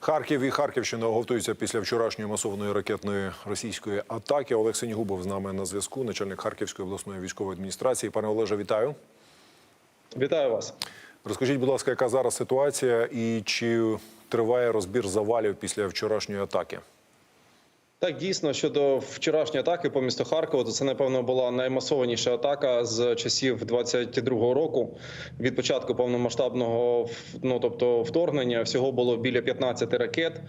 Харків і Харківщина оговтуються після вчорашньої масованої ракетної російської атаки. Олег Синігубов з нами на зв'язку, начальник Харківської обласної військової адміністрації. Пане Олеже, вітаю. Вітаю вас. Розкажіть, будь ласка, яка зараз ситуація і чи триває розбір завалів після вчорашньої атаки? Так, дійсно, щодо вчорашньої атаки по місту Харкова, то це напевно була наймасованіша атака з часів 22-го року. Від початку повномасштабного ну тобто вторгнення всього було біля 15 ракет.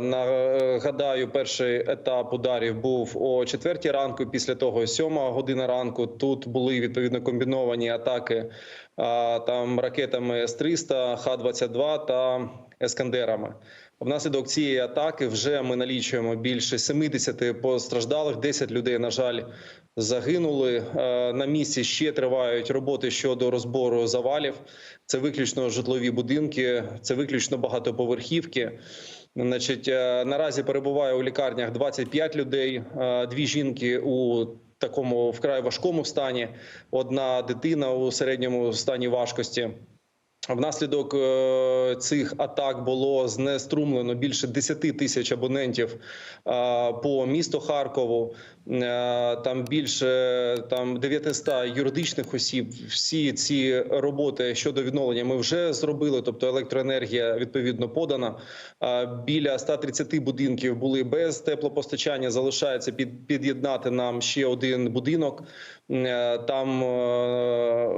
Нагадаю, перший етап ударів був о 4 ранку. Після того 7 година ранку. Тут були відповідно комбіновані атаки там ракетами С-300, Х-22 та Ескандерами. Внаслідок цієї атаки вже ми налічуємо більше 70 постраждалих. 10 людей, на жаль, загинули. Е, На місці ще тривають роботи щодо розбору завалів. Це виключно житлові будинки, це виключно багатоповерхівки. Значить, е, наразі перебуває у лікарнях 25 людей, е, дві жінки у такому вкрай важкому стані, одна дитина у середньому стані важкості. Внаслідок е, цих атак було знеструмлено більше 10 тисяч абонентів е, по місту Харкову. Е, Там більше там 900 юридичних осіб. Всі ці роботи щодо відновлення ми вже зробили. Тобто електроенергія відповідно подана. Біля 130 будинків були без теплопостачання. Залишається під під'єднати нам ще один будинок. Там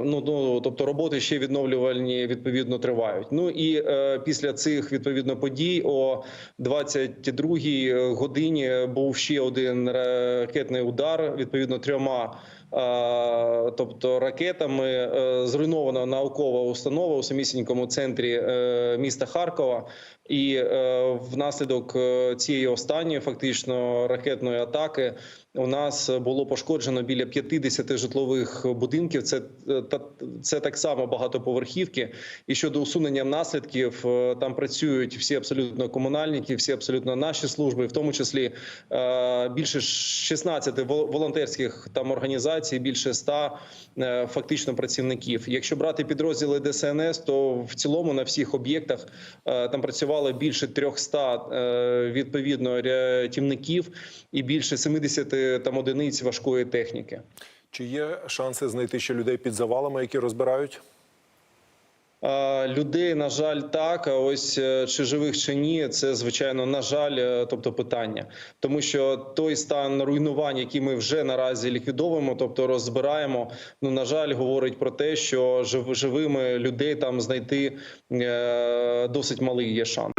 ну, ну тобто роботи ще відновлювальні відповідно тривають. Ну і е, після цих відповідно подій о 22-й годині був ще один ракетний удар відповідно трьома. е, Тобто ракетами е, зруйнована наукова установа у самісінькому центрі е, міста Харкова, і е, внаслідок е, цієї останньої фактично ракетної атаки у нас було пошкоджено біля 50 житлових будинків. Це е, та це так само багатоповерхівки. І щодо усунення наслідків, е, там працюють всі абсолютно комунальники, всі абсолютно наші служби, в тому числі е, більше 16 вол- волонтерських там організацій, більше 100 е, фактично працівників. Якщо брати підрозділи ДСНС, то в цілому на всіх об'єктах там працювало більше 300 е, відповідно рятівників і більше 70 там одиниць важкої техніки. Чи є шанси знайти ще людей під завалами, які розбирають? Людей, на жаль, так. А ось е, чи живих чи ні, це звичайно на жаль, е, тобто питання, тому що той стан руйнувань, який ми вже наразі ліквідовуємо, тобто розбираємо. Ну на жаль, говорить про те, що живими людей там знайти е, досить малий є шанс.